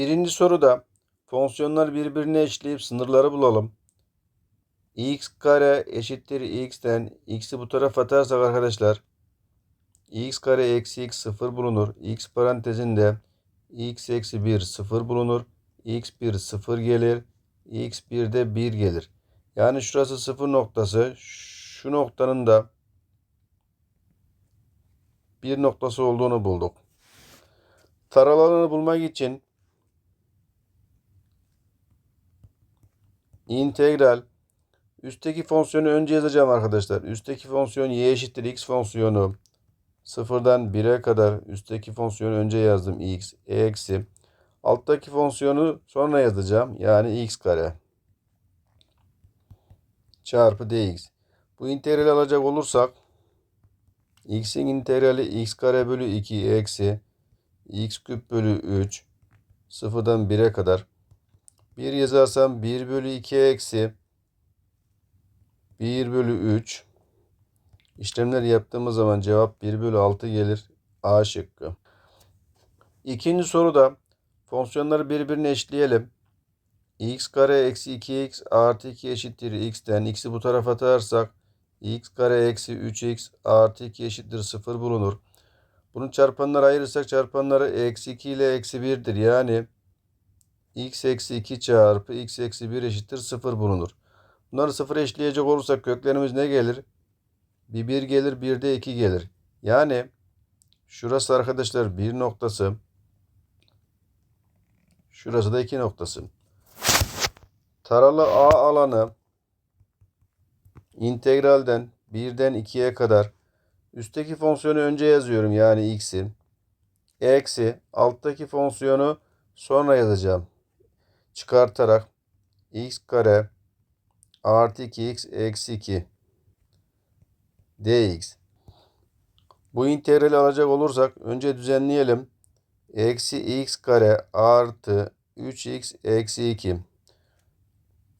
Birinci soruda fonksiyonlar birbirine eşleyip sınırları bulalım. x kare eşittir x'ten x'i bu tarafa atarsak arkadaşlar x kare eksi x sıfır bulunur. x parantezinde x eksi 1 sıfır bulunur. x1 sıfır gelir. x1 de 1 gelir. Yani şurası sıfır noktası. Şu noktanın da bir noktası olduğunu bulduk. Taralarını bulmak için integral. Üstteki fonksiyonu önce yazacağım arkadaşlar. Üstteki fonksiyon y eşittir x fonksiyonu. Sıfırdan 1'e kadar üstteki fonksiyonu önce yazdım. X eksi. Alttaki fonksiyonu sonra yazacağım. Yani x kare çarpı dx. Bu integrali alacak olursak x'in integrali x kare bölü 2 eksi x küp bölü 3 sıfırdan 1'e kadar 1 yazarsam 1 bölü 2 eksi 1 bölü 3 işlemler yaptığımız zaman cevap 1 bölü 6 gelir. A şıkkı. İkinci soruda fonksiyonları birbirine eşleyelim. x kare eksi 2x artı 2 eşittir x'ten x'i bu tarafa atarsak x kare eksi 3x artı 2 eşittir 0 bulunur. Bunu çarpanlara ayırırsak çarpanları eksi 2 ile eksi 1'dir. Yani x eksi 2 çarpı x eksi 1 eşittir 0 bulunur. Bunları 0 eşleyecek olursak köklerimiz ne gelir? Bir 1 gelir bir de 2 gelir. Yani şurası arkadaşlar 1 noktası. Şurası da 2 noktası. Taralı A alanı integralden 1'den 2'ye kadar üstteki fonksiyonu önce yazıyorum yani x'i. Eksi alttaki fonksiyonu sonra yazacağım. Çıkartarak x kare artı 2x eksi 2 dx. Bu integrali alacak olursak önce düzenleyelim. Eksi x kare artı 3x eksi 2.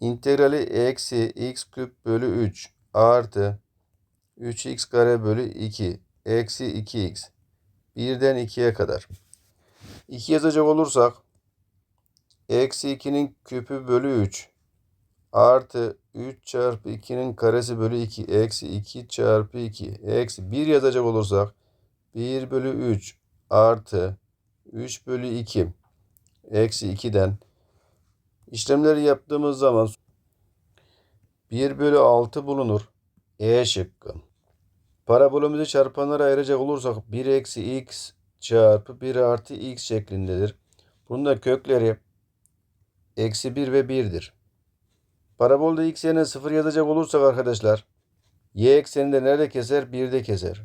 İntegrali eksi x küp bölü 3 artı 3x kare bölü 2 eksi 2x. 1'den 2'ye kadar. 2 yazacak olursak eksi 2'nin küpü bölü 3 artı 3 çarpı 2'nin karesi bölü 2 eksi 2 çarpı 2 eksi 1 yazacak olursak 1 bölü 3 artı 3 bölü 2 eksi 2'den işlemleri yaptığımız zaman 1 bölü 6 bulunur. E şıkkı. Parabolümüzü çarpanlara ayıracak olursak 1 eksi x çarpı 1 artı x şeklindedir. Bunun da kökleri eksi 1 ve 1'dir. Parabolde x yerine 0 yazacak olursak arkadaşlar y ekseninde nerede keser? 1'de keser.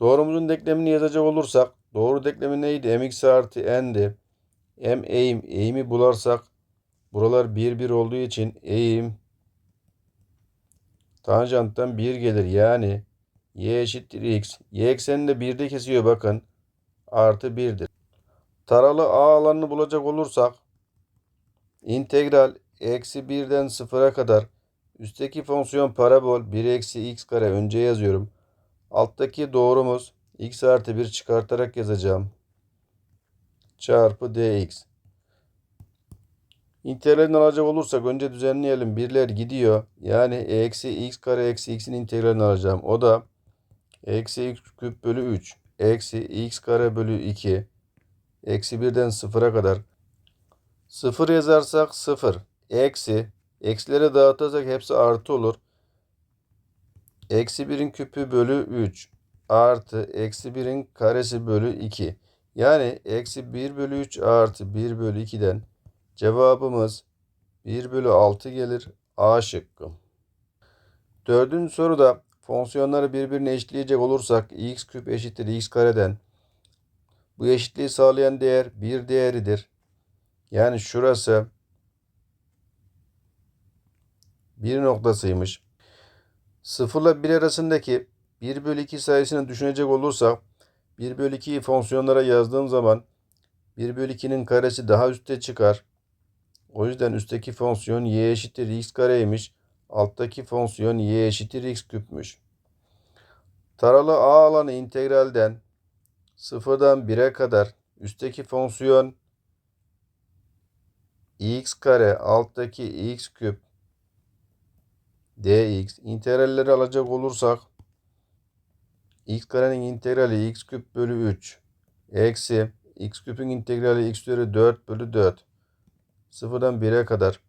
Doğrumuzun denklemini yazacak olursak doğru denklemi neydi? mx artı n'di. m eğim. Eğimi bularsak buralar 1 1 olduğu için eğim tanjanttan 1 gelir. Yani y eşittir x. Y ekseninde 1'de kesiyor bakın. Artı 1'dir. Taralı A alanını bulacak olursak integral eksi 1'den 0'a kadar üstteki fonksiyon parabol 1 eksi x kare önce yazıyorum. Alttaki doğrumuz x artı 1 çıkartarak yazacağım. Çarpı dx. İntegralini alacak olursak önce düzenleyelim. Birler gidiyor. Yani eksi x kare eksi x'in integralini alacağım. O da eksi x küp bölü 3 eksi x kare bölü 2 eksi 1'den 0'a kadar 0 yazarsak 0 eksi eksileri dağıtırsak hepsi artı olur. Eksi 1'in küpü bölü 3 artı eksi 1'in karesi bölü 2. Yani eksi 1 bölü 3 artı 1 bölü 2'den cevabımız 1 bölü 6 gelir. A şıkkı. Dördüncü soruda fonksiyonları birbirine eşitleyecek olursak x küp eşittir x kareden bu eşitliği sağlayan değer 1 değeridir. Yani şurası bir noktasıymış. 0 ile 1 arasındaki 1 bölü 2 sayısını düşünecek olursak 1 bölü 2'yi fonksiyonlara yazdığım zaman 1 bölü 2'nin karesi daha üstte çıkar. O yüzden üstteki fonksiyon y eşittir x kareymiş. Alttaki fonksiyon y eşittir x küpmüş. Taralı a alanı integralden 0'dan 1'e kadar üstteki fonksiyon x kare alttaki x küp dx integralleri alacak olursak x karenin integrali x küp bölü 3 eksi x küpün integrali x üzeri 4 bölü 4 sıfırdan 1'e kadar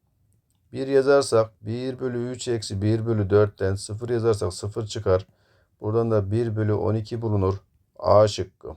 1 yazarsak 1 bölü 3 eksi 1 bölü 4'ten 0 yazarsak 0 çıkar. Buradan da 1 bölü 12 bulunur. A şıkkı.